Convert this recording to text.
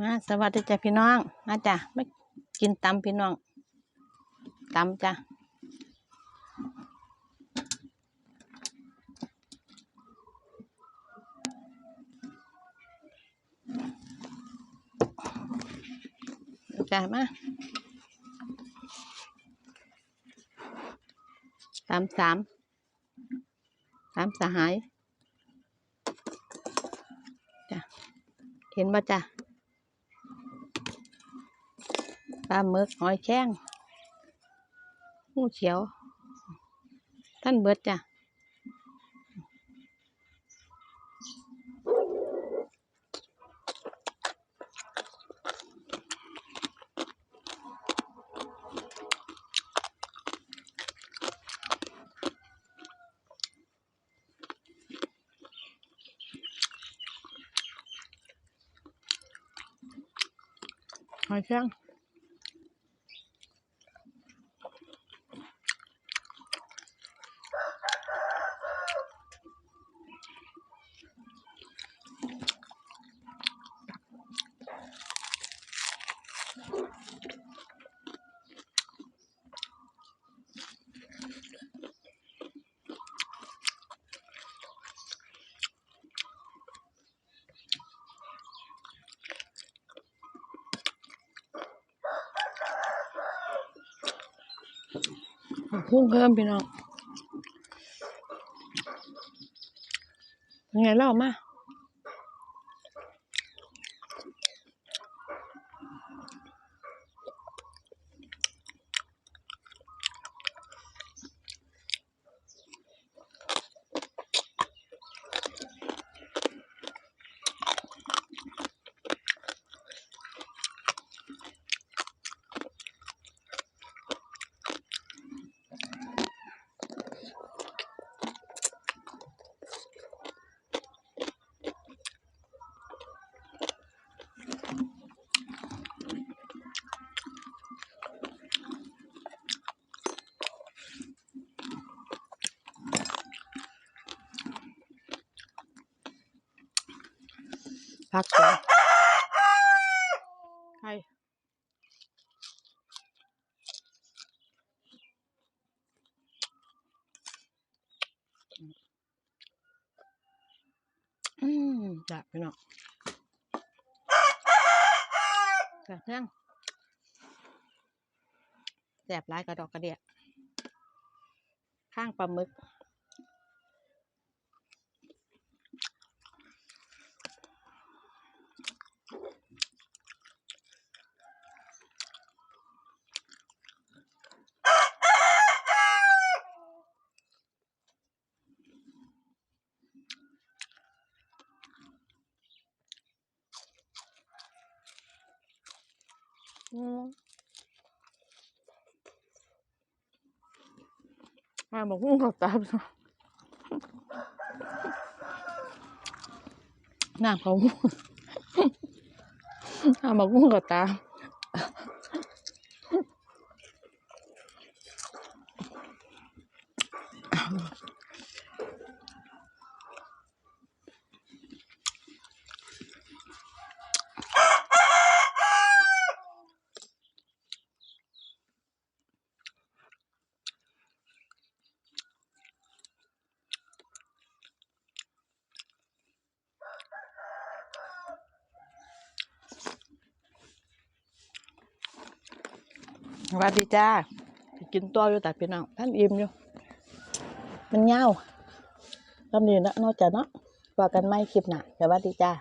มาสวัสดีจ้ะพี่น้องมาจ้ะไมากินตำพี่น้องตำจ้ะจ้ะมาตำสามตำสหายจ้ะเห็นบ่จ้ะ ปลาหมึกหอยแข้งหูเขียว ท่านเบิดจ้ะหอ พุ่งเพิ่มพี่น้องยังไงเล่ามา พักก่อนใครอืมจับพี่น้องจับยังแสบร้ายกระดอกกระเดียข้างปลาหมึก ngon à một cũng hợp tạm rồi. Làm không à mà cũng hợp tạm พี่าน้ำบอกกุ้งขอบตาสวัสดีจ้าไปกินตัวอยู่แต่พี่น้องท่านอิ่มอยู่ มันเงาตำนี้นะนอกจากเนาะว่ากันไม่คลิปหนาสวัสดีจ้า